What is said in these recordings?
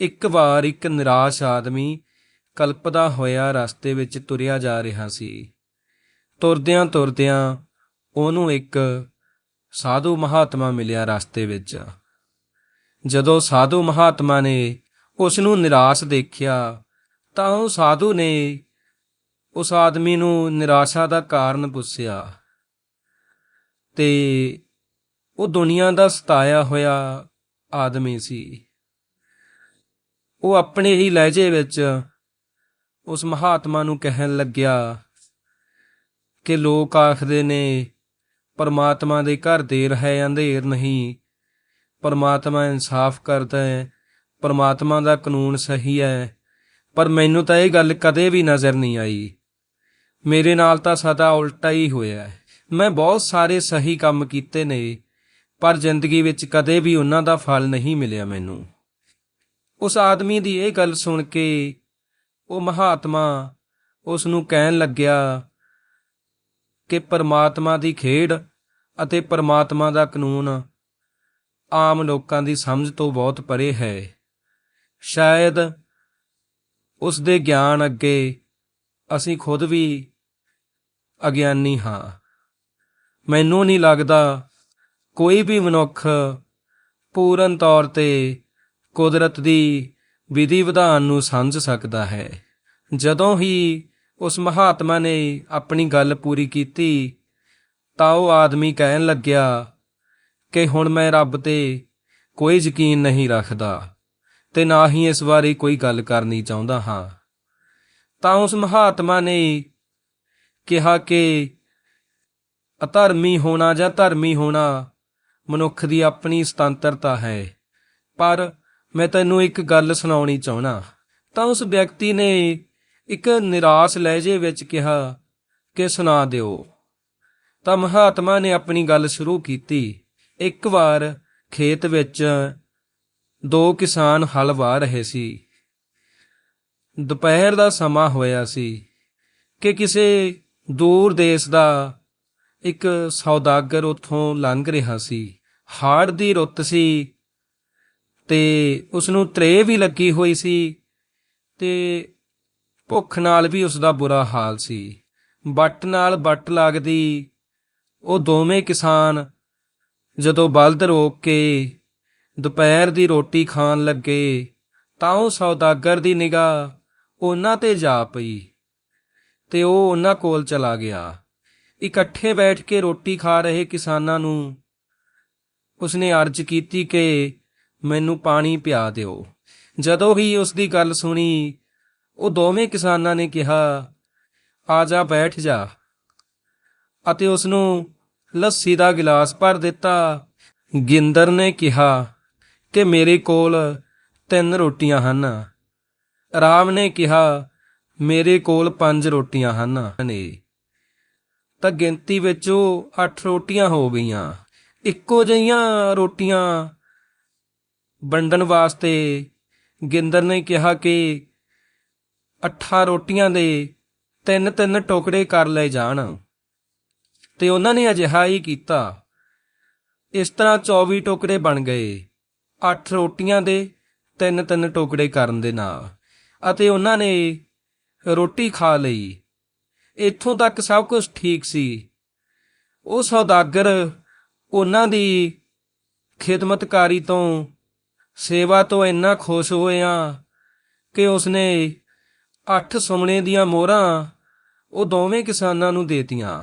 ਇੱਕ ਵਾਰ ਇੱਕ ਨਿਰਾਸ਼ ਆਦਮੀ ਕਲਪਦਾ ਹੋਇਆ ਰਸਤੇ ਵਿੱਚ ਤੁਰਿਆ ਜਾ ਰਿਹਾ ਸੀ। ਤੁਰਦਿਆਂ ਤੁਰਦਿਆਂ ਉਹਨੂੰ ਇੱਕ ਸਾਧੂ ਮਹਾਤਮਾ ਮਿਲਿਆ ਰਸਤੇ ਵਿੱਚ। ਜਦੋਂ ਸਾਧੂ ਮਹਾਤਮਾ ਨੇ ਉਸ ਨੂੰ ਨਿਰਾਸ਼ ਦੇਖਿਆ, ਤਾਂ ਉਹ ਸਾਧੂ ਨੇ ਉਸ ਆਦਮੀ ਨੂੰ ਨਿਰਾਸ਼ਾ ਦਾ ਕਾਰਨ ਪੁੱਛਿਆ ਤੇ ਉਹ ਦੁਨੀਆ ਦਾ ਸਤਾਇਆ ਹੋਇਆ ਆਦਮੀ ਸੀ। ਉਹ ਆਪਣੇ ਹੀ ਲਹਿਜੇ ਵਿੱਚ ਉਸ ਮਹਾਤਮਾ ਨੂੰ ਕਹਿਣ ਲੱਗਿਆ ਕਿ ਲੋਕ ਆਖਦੇ ਨੇ, ਪਰਮਾਤਮਾ ਦੇ ਘਰ ਦੇਰ ਹੈ ਅੰਧੇਰ ਨਹੀਂ। ਪਰਮਾਤਮਾ ਇਨਸਾਫ ਕਰਦਾ ਹੈ। ਪਰਮਾਤਮਾ ਦਾ ਕਾਨੂੰਨ ਸਹੀ ਹੈ। ਪਰ ਮੈਨੂੰ ਤਾਂ ਇਹ ਗੱਲ ਕਦੇ ਵੀ ਨਜ਼ਰ ਨਹੀਂ ਆਈ। ਮੇਰੇ ਨਾਲ ਤਾਂ ਸਦਾ ਉਲਟਾ ਹੀ ਹੋਇਆ ਹੈ। ਮੈਂ ਬਹੁਤ ਸਾਰੇ ਸਹੀ ਕੰਮ ਕੀਤੇ ਨੇ, ਪਰ ਜ਼ਿੰਦਗੀ ਵਿੱਚ ਕਦੇ ਵੀ ਉਹਨਾਂ ਦਾ ਫਲ ਨਹੀਂ ਮਿਲਿਆ ਮੈਨੂੰ। ਉਸ ਆਦਮੀ ਦੀ ਇਹ ਗੱਲ ਸੁਣ ਕੇ ਉਹ ਮਹਾਤਮਾ ਉਸ ਨੂੰ ਕਹਿਣ ਲੱਗਿਆ ਕਿ ਪਰਮਾਤਮਾ ਦੀ ਖੇਡ ਅਤੇ ਪਰਮਾਤਮਾ ਦਾ ਕਾਨੂੰਨ ਆਮ ਲੋਕਾਂ ਦੀ ਸਮਝ ਤੋਂ ਬਹੁਤ ਪਰੇ ਹੈ। ਸ਼ਾਇਦ ਉਸ ਦੇ ਗਿਆਨ ਅੱਗੇ ਅਸੀਂ ਖੁਦ ਵੀ ਅਗਿਆਨੀ ਹਾਂ। ਮੈਨੂੰ ਨਹੀਂ ਲੱਗਦਾ ਕੋਈ ਵੀ ਮਨੁੱਖ ਪੂਰਨ ਤੌਰ ਤੇ ਕੁਦਰਤ ਦੀ ਵਿਧੀ ਵਿਧਾਨ ਨੂੰ ਸਮਝ ਸਕਦਾ ਹੈ। ਜਦੋਂ ਹੀ ਉਸ ਮਹਾਤਮਾ ਨੇ ਆਪਣੀ ਗੱਲ ਪੂਰੀ ਕੀਤੀ, ਤਾਂ ਉਹ ਆਦਮੀ ਕਹਿਣ ਲੱਗਿਆ ਕਿ ਹੁਣ ਮੈਂ ਰੱਬ ਤੇ ਕੋਈ ਯਕੀਨ ਨਹੀਂ ਰੱਖਦਾ ਤੇ ਨਾ ਹੀ ਇਸ ਬਾਰੇ ਕੋਈ ਗੱਲ ਕਰਨੀ ਚਾਹੁੰਦਾ ਹਾਂ। ਤਾਂ ਉਸ ਮਹਾਤਮਾ ਨੇ ਕਿਹਾ ਕਿ ਅਧਰਮੀ ਹੋਣਾ ਜਾਂ ਧਰਮੀ ਹੋਣਾ ਮਨੁੱਖ ਦੀ ਆਪਣੀ ਸੁਤੰਤਰਤਾ ਹੈ, ਪਰ ਮੈਂ ਤੈਨੂੰ ਇੱਕ ਗੱਲ ਸੁਣਾਉਣੀ ਚਾਹਣਾ ਤਾਂ ਉਸ ਵਿਅਕਤੀ ਨੇ ਇੱਕ ਨਿਰਾਸ਼ ਲਹਿਜੇ ਵਿੱਚ ਕਿਹਾ ਕਿ ਸੁਣਾ ਦਿਓ। ਤਾਂ ਮਹਾਤਮਾ ਨੇ ਆਪਣੀ ਗੱਲ ਸ਼ੁਰੂ ਕੀਤੀ। ਇੱਕ ਵਾਰ ਖੇਤ ਵਿੱਚ ਦੋ ਕਿਸਾਨ ਹਲ ਵਾਹ ਰਹੇ ਸੀ। ਦੁਪਹਿਰ ਦਾ ਸਮਾਂ ਹੋਇਆ ਸੀ ਕਿ ਕਿਸੇ ਦੂਰ ਦੇਸ਼ ਦਾ ਇੱਕ ਸੌਦਾਗਰ ਉੱਥੋਂ ਲੰਘ ਰਿਹਾ ਸੀ। ਹਾੜ ਦੀ ਰੁੱਤ ਸੀ ਤੇ ਉਸ ਨੂੰ ਤ੍ਰੇ ਵੀ ਲੱਗੀ ਹੋਈ ਸੀ ਤੇ ਭੁੱਖ ਨਾਲ ਵੀ ਉਸ ਦਾ ਬੁਰਾ ਹਾਲ ਸੀ। ਬੱਟ ਨਾਲ ਬੱਟ ਲੱਗਦੀ ਉਹ ਦੋਵੇਂ ਕਿਸਾਨ ਜਦੋਂ ਬਲਦ ਰੋਕ ਕੇ ਦੁਪਹਿਰ ਦੀ ਰੋਟੀ ਖਾਣ ਲੱਗੇ ਤਾਂ ਉਹ ਸੌਦਾਗਰ ਦੀ ਨਿਗਾਹ ਉਹਨਾਂ ਤੇ ਜਾ ਪਈ ਤੇ ਉਹ ਉਹਨਾਂ ਕੋਲ ਚਲਾ ਗਿਆ। ਇਕੱਠੇ ਬੈਠ ਕੇ ਰੋਟੀ ਖਾ ਰਹੇ ਕਿਸਾਨਾਂ ਨੂੰ ਉਸਨੇ ਅਰਜ਼ ਕੀਤੀ ਕਿ ਮੈਨੂੰ ਪਾਣੀ ਪਿਆ ਦਿਓ। ਜਦੋਂ ਹੀ ਉਸ ਦੀ ਗੱਲ ਸੁਣੀ, ਉਹ ਦੋਵੇਂ ਕਿਸਾਨਾਂ ਨੇ ਕਿਹਾ, ਆ ਜਾ, ਬੈਠ ਜਾ। ਅਤੇ ਉਸ ਨੂੰ ਲੱਸੀ ਦਾ ਗਿਲਾਸ ਭਰ ਦਿੱਤਾ। ਗਿੰਦਰ ਨੇ ਕਿਹਾ, ਕਿ ਮੇਰੇ ਕੋਲ ਤਿੰਨ ਰੋਟੀਆਂ ਹਨ। ਰਾਮ ਨੇ ਕਿਹਾ, ਮੇਰੇ ਕੋਲ ਪੰਜ ਰੋਟੀਆਂ ਹਨ। ਨੇ ਤਾਂ ਗਿਣਤੀ ਵਿੱਚ ਉਹ 8 ਰੋਟੀਆਂ ਹੋ ਗਈਆਂ। ਇੱਕੋ ਜਿਹੀਆਂ ਰੋਟੀਆਂ ਵੰਡਣ ਵਾਸਤੇ ਗਿੰਦਰ ਨੇ ਕਿਹਾ ਕਿ 8 ਰੋਟੀਆਂ ਦੇ ਤਿੰਨ ਤਿੰਨ ਟੁਕੜੇ ਕਰ ਲਏ ਜਾਣ। ਤੇ ਉਹਨਾਂ ਨੇ ਅਜਿਹਾ ਹੀ ਕੀਤਾ। ਇਸ ਤਰ੍ਹਾਂ 24 ਟੁਕੜੇ ਬਣ ਗਏ। 8 ਰੋਟੀਆਂ ਦੇ ਤਿੰਨ ਤਿੰਨ ਟੁਕੜੇ ਕਰਨ ਦੇ ਨਾਲ। ਅਤੇ ਉਹਨਾਂ ਨੇ ਰੋਟੀ ਖਾ ਲਈ। ਇੱਥੋਂ ਤੱਕ ਸਭ ਕੁਝ ਠੀਕ ਸੀ। ਉਹ ਸੌਦਾਗਰ ਉਹਨਾਂ ਦੀ ਖਿਦਮਤਕਾਰੀ ਤੋਂ ਸੇਵਾ ਤੋਂ ਇੰਨਾ ਖੁਸ਼ ਹੋਇਆ ਕਿ ਉਸਨੇ ਅੱਠ ਸੁਮਣੇ ਦੀਆਂ ਮੋਹਰਾਂ ਉਹ ਦੋਵੇਂ ਕਿਸਾਨਾਂ ਨੂੰ ਦੇਤੀਆਂ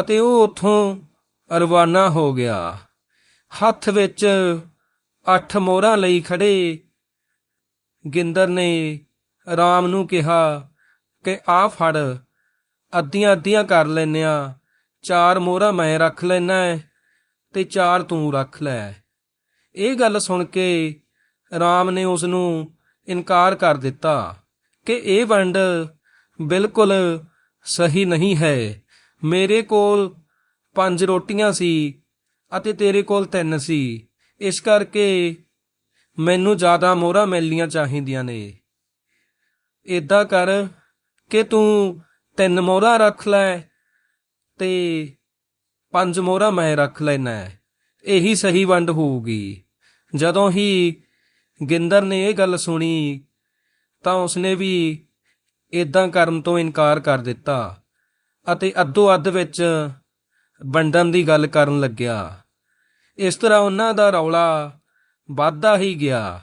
ਅਤੇ ਉਹ ਉੱਥੋਂ ਰਵਾਨਾ ਹੋ ਗਿਆ। ਹੱਥ ਵਿੱਚ ਅੱਠ ਮੋਹਰਾਂ ਲਈ ਖੜੇ ਗਿੰਦਰ ਨੇ ਰਾਮ ਨੂੰ ਕਿਹਾ ਕਿ ਆ ਫੜ, ਅੱਧੀਆਂ ਅੱਧੀਆਂ ਕਰ ਲੈਨੇ ਆ ਚਾਰ ਮੋਹਰਾਂ ਮੈਂ ਰੱਖ ਲੈਣਾ ਹੈ ਤੇ ਚਾਰ ਤੂੰ ਰੱਖ ਲੈ। ਇਹ ਗੱਲ ਸੁਣ ਕੇ ਰਾਮ ਨੇ ਉਸ ਨੂੰ ਇਨਕਾਰ ਕਰ ਦਿੱਤਾ ਕਿ ਇਹ ਵੰਡ ਬਿਲਕੁਲ ਸਹੀ ਨਹੀਂ ਹੈ। ਮੇਰੇ ਕੋਲ ਪੰਜ ਰੋਟੀਆਂ ਸੀ ਅਤੇ ਤੇਰੇ ਕੋਲ ਤਿੰਨ ਸੀ। ਇਸ ਕਰਕੇ ਮੈਨੂੰ ਜ਼ਿਆਦਾ ਮੋਹਰਾਂ ਮਿਲਣੀਆਂ ਚਾਹੀਦੀਆਂ ਨੇ। ਏਦਾਂ ਕਰ ਕਿ ਤੂੰ ਤਿੰਨ ਮੋਹਰਾਂ ਰੱਖ ਲੈ ਤੇ ਪੰਜ ਮੋਹਰਾਂ ਮੈਂ ਰੱਖ ਲੈਣਾ। ਇਹੀ ਸਹੀ ਵੰਡ ਹੋਊਗੀ। ਜਦੋਂ ਹੀ ਗਿੰਦਰ ਨੇ ਇਹ ਗੱਲ ਸੁਣੀ ਤਾਂ ਉਸਨੇ ਵੀ ਇਦਾਂ ਕਰਨ ਤੋਂ ਇਨਕਾਰ ਕਰ ਦਿੱਤਾ ਅਤੇ ਅੱਧੋ ਅੱਧ ਵਿੱਚ ਵੰਡਣ ਦੀ ਗੱਲ ਕਰਨ ਲੱਗਿਆ। ਇਸ ਤਰ੍ਹਾਂ ਉਹਨਾਂ ਦਾ ਰੌਲਾ ਵੱਧਦਾ ਹੀ ਗਿਆ।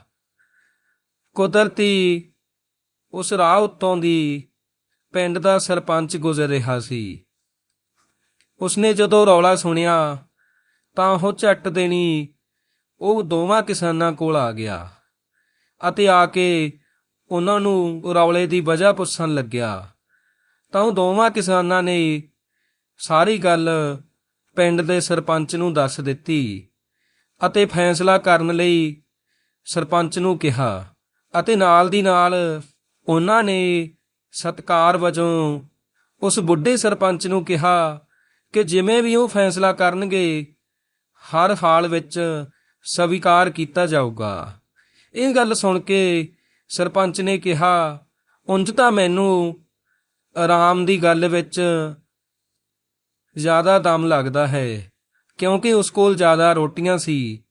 ਕੁਦਰਤੀ ਉਸ ਰਾਹ ਉੱਤੋਂ ਦੀ ਪਿੰਡ ਦਾ ਸਰਪੰਚ ਗੁਜ਼ਰ ਰਿਹਾ ਸੀ। ਉਸਨੇ ਜਦੋਂ ਰੌਲਾ ਸੁਣਿਆ ਤਾਂ ਉਹ ਝੱਟ ਦੇਣੀ ਉਹ ਦੋਵਾਂ ਕਿਸਾਨਾਂ ਕੋਲ ਆ ਗਿਆ। ਅਤੇ ਆ ਕੇ ਉਹਨਾਂ ਨੂੰ ਰੌਲੇ ਦੀ ਵਜ੍ਹਾ ਪੁੱਛਣ ਲੱਗਿਆ। ਤਾਂ ਉਹ ਦੋਵਾਂ ਕਿਸਾਨਾਂ ਨੇ ਸਾਰੀ ਗੱਲ ਪਿੰਡ ਦੇ ਸਰਪੰਚ ਨੂੰ ਦੱਸ ਦਿੱਤੀ ਅਤੇ ਫੈਸਲਾ ਕਰਨ ਲਈ ਸਰਪੰਚ ਨੂੰ ਕਿਹਾ ਅਤੇ ਨਾਲ ਦੀ ਨਾਲ ਉਹਨਾਂ ਨੇ ਸਤਕਾਰ ਵਜੋਂ ਉਸ ਬੁੱਢੇ ਸਰਪੰਚ ਨੂੰ ਕਿਹਾ ਕਿ ਜਿਵੇਂ ਵੀ ਉਹ ਫੈਸਲਾ ਕਰਨਗੇ, ਹਰ ਹਾਲ ਵਿੱਚ ਸਵੀਕਾਰ ਕੀਤਾ ਜਾਊਗਾ। ਇਹ ਗੱਲ ਸੁਣ ਕੇ ਸਰਪੰਚ ਨੇ ਕਿਹਾ, ਉਂਝ ਤਾਂ ਮੈਨੂੰ ਆਰਾਮ ਦੀ ਗੱਲ ਵਿੱਚ ਜ਼ਿਆਦਾ ਦਮ ਲੱਗਦਾ ਹੈ, ਕਿਉਂਕਿ ਉਸ ਕੋਲ ਜ਼ਿਆਦਾ ਰੋਟੀਆਂ ਸੀ।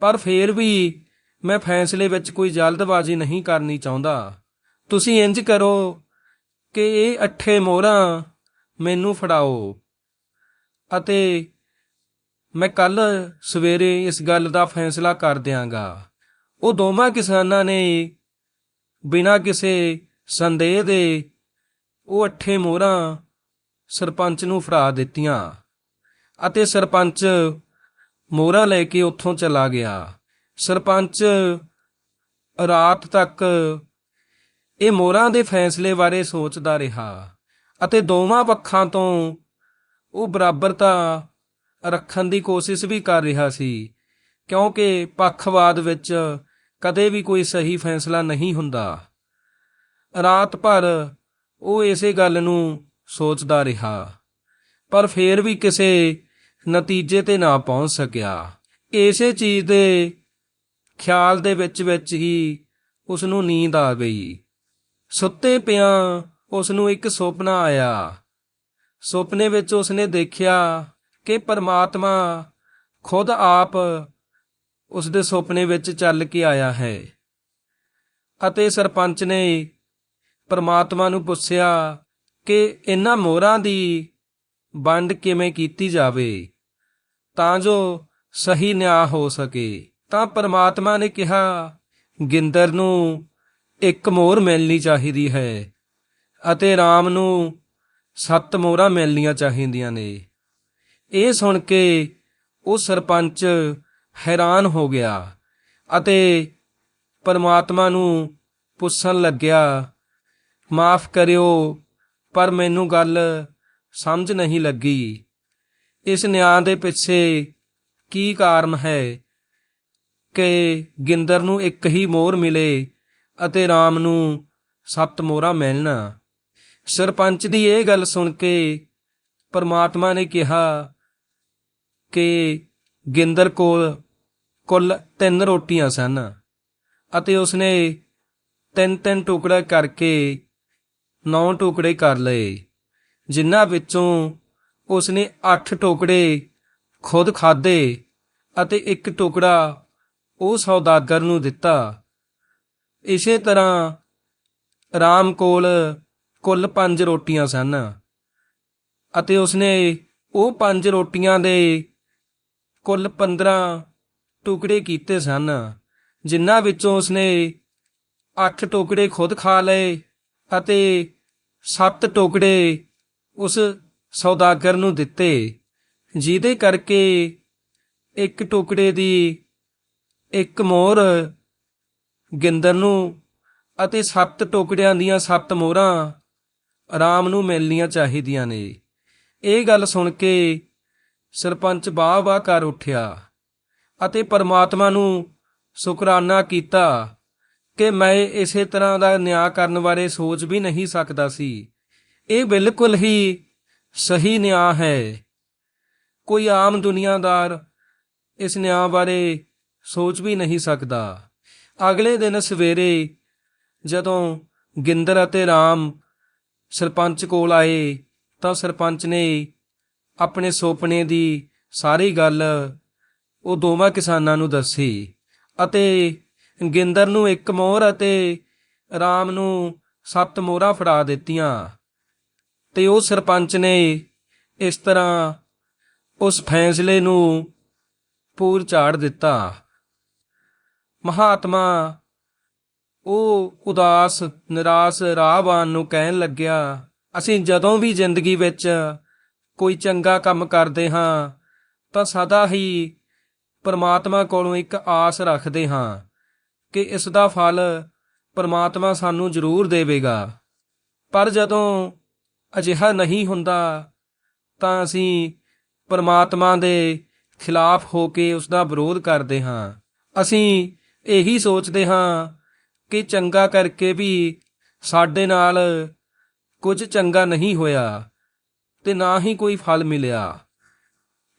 ਪਰ ਫੇਰ ਵੀ ਮੈਂ ਫੈਸਲੇ ਵਿੱਚ ਕੋਈ ਜਲਦਬਾਜ਼ੀ ਨਹੀਂ ਕਰਨੀ ਚਾਹੁੰਦਾ। ਤੁਸੀਂ ਇੰਜ ਕਰੋ ਕਿ ਇਹ ਅੱਠੇ ਮੋਹਰਾਂ ਮੈਨੂੰ ਫੜਾਓ ਅਤੇ ਮੈਂ ਕੱਲ ਸਵੇਰੇ ਇਸ ਗੱਲ ਦਾ ਫੈਸਲਾ ਕਰ ਦਿਆਂਗਾ। ਉਹ ਦੋਵਾਂ ਕਿਸਾਨਾਂ ਨੇ ਬਿਨਾਂ ਕਿਸੇ ਸੰਦੇਹ ਦੇ ਉਹ ਅੱਠੇ ਮੋਹਰਾਂ ਸਰਪੰਚ ਨੂੰ ਫੜਾ ਦਿੱਤੀਆਂ ਅਤੇ ਸਰਪੰਚ ਮੋਹਰਾਂ ਲੈ ਕੇ ਉੱਥੋਂ ਚਲਾ ਗਿਆ। ਸਰਪੰਚ ਰਾਤ ਤੱਕ ਇਹ ਮੋਹਰਾਂ ਦੇ ਫੈਸਲੇ ਬਾਰੇ ਸੋਚਦਾ ਰਿਹਾ ਅਤੇ ਦੋਵਾਂ ਪੱਖਾਂ ਤੋਂ ਉਹ ਬਰਾਬਰਤਾ ਰੱਖਣ ਦੀ ਕੋਸ਼ਿਸ਼ ਵੀ ਕਰ ਰਿਹਾ ਸੀ। ਕਿਉਂਕਿ ਪੱਖਵਾਦ ਵਿੱਚ ਕਦੇ ਵੀ ਕੋਈ ਸਹੀ ਫੈਸਲਾ ਨਹੀਂ ਹੁੰਦਾ। ਰਾਤ ਭਰ ਉਹ ਇਸੇ ਗੱਲ ਨੂੰ ਸੋਚਦਾ ਰਿਹਾ, ਪਰ ਫੇਰ ਵੀ ਕਿਸੇ ਨਤੀਜੇ ਤੇ ਨਾ ਪਹੁੰਚ ਸਕਿਆ। ਇਸੇ ਚੀਜ਼ ਦੇ ਖਿਆਲ ਦੇ ਵਿੱਚ ਵਿੱਚ ਹੀ ਉਸ ਨੂੰ ਨੀਂਦ ਆ ਗਈ। ਸੁੱਤੇ ਪਿਆ ਉਸ ਨੂੰ ਇੱਕ ਸੁਪਨਾ ਆਇਆ। ਸੁਪਨੇ ਵਿੱਚ ਉਸ ਨੇ ਦੇਖਿਆ ਕਿ ਪਰਮਾਤਮਾ ਖੁਦ ਆਪ ਉਸ ਦੇ ਸੁਪਨੇ ਵਿੱਚ ਚੱਲ ਕੇ ਆਇਆ ਹੈ। ਅਤੇ ਸਰਪੰਚ ਨੇ ਪਰਮਾਤਮਾ ਨੂੰ ਪੁੱਛਿਆ ਕਿ ਇਹਨਾਂ ਮੋਹਰਾਂ ਦੀ ਵੰਡ ਕਿਵੇਂ ਕੀਤੀ ਜਾਵੇ, ਤਾਂ ਜੋ ਸਹੀ ਨਿਆਂ ਹੋ ਸਕੇ। ਤਾਂ ਪਰਮਾਤਮਾ ਨੇ ਕਿਹਾ, ਗਿੰਦਰ ਨੂੰ ਇੱਕ ਮੋਹਰ ਮਿਲਣੀ ਚਾਹੀਦੀ ਹੈ ਅਤੇ RAM ਨੂੰ ਸੱਤ ਮੋਹਰਾਂ ਮਿਲਣੀਆਂ ਚਾਹੀਦੀਆਂ ਨੇ। ਇਹ ਸੁਣ ਕੇ ਉਹ ਸਰਪੰਚ ਹੈਰਾਨ ਹੋ ਗਿਆ ਅਤੇ ਪਰਮਾਤਮਾ ਨੂੰ ਪੁੱਛਣ ਲੱਗਿਆ, ਮਾਫ ਕਰਿਓ, ਪਰ ਮੈਨੂੰ ਗੱਲ ਸਮਝ ਨਹੀਂ ਲੱਗੀ। ਇਸ ਨਿਆਂ ਦੇ ਪਿੱਛੇ ਕੀ ਕਾਰਨ ਹੈ ਕਿ ਗਿੰਦਰ ਨੂੰ ਇੱਕ ਹੀ ਮੋਹਰ ਮਿਲੇ ਅਤੇ RAM ਨੂੰ ਸੱਤ ਮੋਹਰਾਂ ਮਿਲਣਾ? ਸਰਪੰਚ ਦੀ ਇਹ ਗੱਲ ਸੁਣ ਕੇ ਪਰਮਾਤਮਾ ਨੇ ਕਿਹਾ ਕਿ ਗਿੰਦਰ ਕੋਲ ਕੁੱਲ ਤਿੰਨ ਰੋਟੀਆਂ ਸਨ ਅਤੇ ਉਸਨੇ ਤਿੰਨ ਤਿੰਨ ਟੁਕੜਾ ਕਰਕੇ ਨੌ ਟੁਕੜੇ ਕਰ ਲਏ, ਜਿਨ੍ਹਾਂ ਵਿੱਚੋਂ ਉਸਨੇ 8 ਟੁਕੜੇ ਖੁਦ ਖਾਦੇ ਅਤੇ ਇੱਕ ਟੁਕੜਾ ਉਹ ਸੌਦਾਗਰ ਨੂੰ ਦਿੱਤਾ। ਇਸੇ ਤਰ੍ਹਾਂ ਰਾਮ ਕੋਲ ਕੁੱਲ 5 ਰੋਟੀਆਂ ਸਨ ਅਤੇ ਉਸਨੇ ਉਹ 5 ਰੋਟੀਆਂ ਦੇ ਕੁੱਲ 15 ਟੁਕੜੇ ਕੀਤੇ ਸਨ, ਜਿਨ੍ਹਾਂ ਵਿੱਚੋਂ ਉਸਨੇ 8 ਟੁਕੜੇ ਖੁਦ ਖਾ ਲਏ ਅਤੇ 7 ਟੁਕੜੇ ਉਸ ਸੌਦਾਗਰ ਨੂੰ ਦਿੱਤੇ, ਜਿਹਦੇ ਕਰਕੇ ਇੱਕ ਟੁਕੜੇ ਦੀ ਇੱਕ ਮੋਹਰ ਗਿੰਦਰ ਨੂੰ ਅਤੇ 7 ਟੁਕੜਿਆਂ ਦੀਆਂ 7 ਮੋਹਰਾਂ ਆਰਾਮ ਨੂੰ ਮਿਲਣੀਆਂ ਚਾਹੀਦੀਆਂ ਨੇ। ਇਹ ਗੱਲ ਸੁਣ ਕੇ ਸਰਪੰਚ ਵਾਹ ਵਾਹ ਕਰ ਉੱਠਿਆ। ਅਤੇ ਪਰਮਾਤਮਾ ਨੂੰ ਸ਼ੁਕਰਾਨਾ ਕੀਤਾ ਕਿ ਮੈਂ ਇਸੇ ਤਰ੍ਹਾਂ ਦਾ ਨਿਆਂ ਕਰਨ ਬਾਰੇ ਸੋਚ ਵੀ ਨਹੀਂ ਸਕਦਾ ਸੀ। ਇਹ ਬਿਲਕੁਲ ਹੀ ਸਹੀ ਨਿਆਂ ਹੈ। ਕੋਈ ਆਮ ਦੁਨੀਆਦਾਰ ਇਸ ਨਿਆਂ ਬਾਰੇ ਸੋਚ ਵੀ ਨਹੀਂ ਸਕਦਾ। ਅਗਲੇ ਦਿਨ ਸਵੇਰੇ ਜਦੋਂ ਗਿੰਦਰ ਅਤੇ ਰਾਮ ਸਰਪੰਚ ਕੋਲ ਆਏ ਤਾਂ ਸਰਪੰਚ ਨੇ ਆਪਣੇ ਸੁਪਨੇ ਦੀ ਸਾਰੀ ਗੱਲ ਉਹ ਦੋਵਾਂ ਕਿਸਾਨਾਂ ਨੂੰ ਦੱਸੀ ਅਤੇ ਗਿੰਦਰ ਨੂੰ ਇੱਕ ਮੋਹਰ ਅਤੇ ਰਾਮ ਨੂੰ ਸੱਤ ਮੋਹਰਾਂ ਫੜਾ ਦਿੱਤੀਆਂ। ਤੇ ਉਹ ਸਰਪੰਚ ਨੇ ਇਸ ਤਰ੍ਹਾਂ ਉਸ ਫੈਸਲੇ ਨੂੰ ਪੂਰ ਝਾੜ ਦਿੱਤਾ। ਮਹਾਤਮਾ ਉਹ ਉਦਾਸ, ਨਿਰਾਸ਼, ਰਾਹਵਾਨ ਨੂੰ ਕਹਿਣ ਲੱਗਿਆ, ਅਸੀਂ ਜਦੋਂ ਵੀ ਜ਼ਿੰਦਗੀ ਵਿੱਚ ਕੋਈ ਚੰਗਾ ਕੰਮ ਕਰਦੇ ਹਾਂ, ਤਾਂ ਸਦਾ ਹੀ ਪਰਮਾਤਮਾ ਕੋਲੋਂ ਇੱਕ ਆਸ ਰੱਖਦੇ ਹਾਂ ਕਿ ਇਸ ਦਾ ਫਲ ਪਰਮਾਤਮਾ ਸਾਨੂੰ ਜ਼ਰੂਰ ਦੇਵੇਗਾ। ਪਰ ਜਦੋਂ ਅਜਿਹਾ ਨਹੀਂ ਹੁੰਦਾ, ਤਾਂ ਅਸੀਂ ਪਰਮਾਤਮਾ ਦੇ ਖਿਲਾਫ ਹੋ ਕੇ ਉਸ ਦਾ ਵਿਰੋਧ ਕਰਦੇ ਹਾਂ। ਅਸੀਂ ਇਹੀ ਸੋਚਦੇ ਹਾਂ ਕਿ ਚੰਗਾ ਕਰਕੇ ਵੀ ਸਾਡੇ ਨਾਲ ਕੁਝ ਚੰਗਾ ਨਹੀਂ ਹੋਇਆ ਤੇ ਨਾ ਹੀ ਕੋਈ ਫਲ ਮਿਲਿਆ।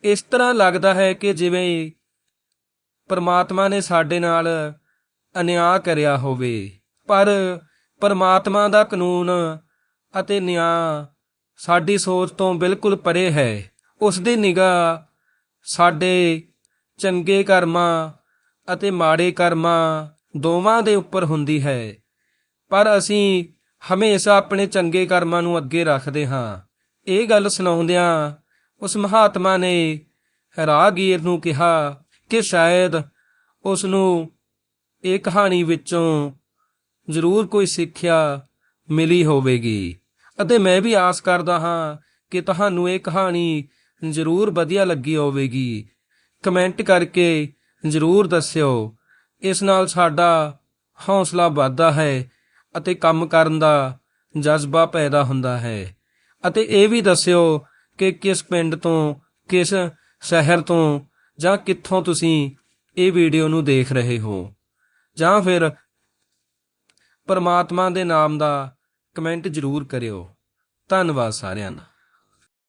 ਇਸ ਤਰ੍ਹਾਂ ਲੱਗਦਾ ਹੈ ਕਿ ਜਿਵੇਂ ਪਰਮਾਤਮਾ ਨੇ ਸਾਡੇ ਨਾਲ ਅਨਿਆਂ ਕਰਿਆ ਹੋਵੇ। ਪਰ ਪਰਮਾਤਮਾ ਦਾ ਕਾਨੂੰਨ ਅਤੇ ਨਿਆਂ ਸਾਡੀ ਸੋਚ ਤੋਂ ਬਿਲਕੁਲ ਪਰੇ ਹੈ। ਉਸ ਦੀ ਨਿਗਾਹ ਸਾਡੇ ਚੰਗੇ ਕਰਮਾਂ ਅਤੇ ਮਾੜੇ ਕਰਮਾਂ ਦੋਵਾਂ ਦੇ ਉੱਪਰ ਹੁੰਦੀ ਹੈ। ਪਰ ਅਸੀਂ ਹਮੇਸ਼ਾ ਆਪਣੇ ਚੰਗੇ ਕਰਮਾਂ ਨੂੰ ਅੱਗੇ ਰੱਖਦੇ ਹਾਂ। ਇਹ ਗੱਲ ਸੁਣਾਉਂਦਿਆਂ ਉਸ ਮਹਾਤਮਾ ਨੇ ਰਾਹਗੀਰ ਨੂੰ ਕਿਹਾ ਕਿ ਸ਼ਾਇਦ ਉਸ ਨੂੰ ਇਹ ਕਹਾਣੀ ਵਿੱਚੋਂ ਜ਼ਰੂਰ ਕੋਈ ਸਿੱਖਿਆ ਮਿਲੀ ਹੋਵੇਗੀ। ਅਤੇ ਮੈਂ ਵੀ ਆਸ ਕਰਦਾ ਹਾਂ ਕਿ ਤੁਹਾਨੂੰ ਇਹ ਕਹਾਣੀ ਜ਼ਰੂਰ ਵਧੀਆ ਲੱਗੀ ਹੋਵੇਗੀ। ਕਮੈਂਟ ਕਰਕੇ ਜ਼ਰੂਰ ਦੱਸਿਓ। ਇਸ ਨਾਲ ਸਾਡਾ ਹੌਸਲਾ ਵੱਧਦਾ ਹੈ ਅਤੇ ਕੰਮ ਕਰਨ ਦਾ ਜਜ਼ਬਾ ਪੈਦਾ ਹੁੰਦਾ ਹੈ। ਅਤੇ ਇਹ ਵੀ ਦੱਸਿਓ ਕਿ ਕਿਸ ਪਿੰਡ ਤੋਂ, ਕਿਸ ਸ਼ਹਿਰ ਤੋਂ ਜਾਂ ਕਿੱਥੋਂ ਤੁਸੀਂ ਇਹ ਵੀਡੀਓ ਨੂੰ ਦੇਖ ਰਹੇ ਹੋ? ਜਾਂ ਫਿਰ ਪਰਮਾਤਮਾ ਦੇ ਨਾਮ ਦਾ ਕਮੈਂਟ ਜ਼ਰੂਰ ਕਰਿਓ। ਧੰਨਵਾਦ ਸਾਰਿਆਂ ਦਾ।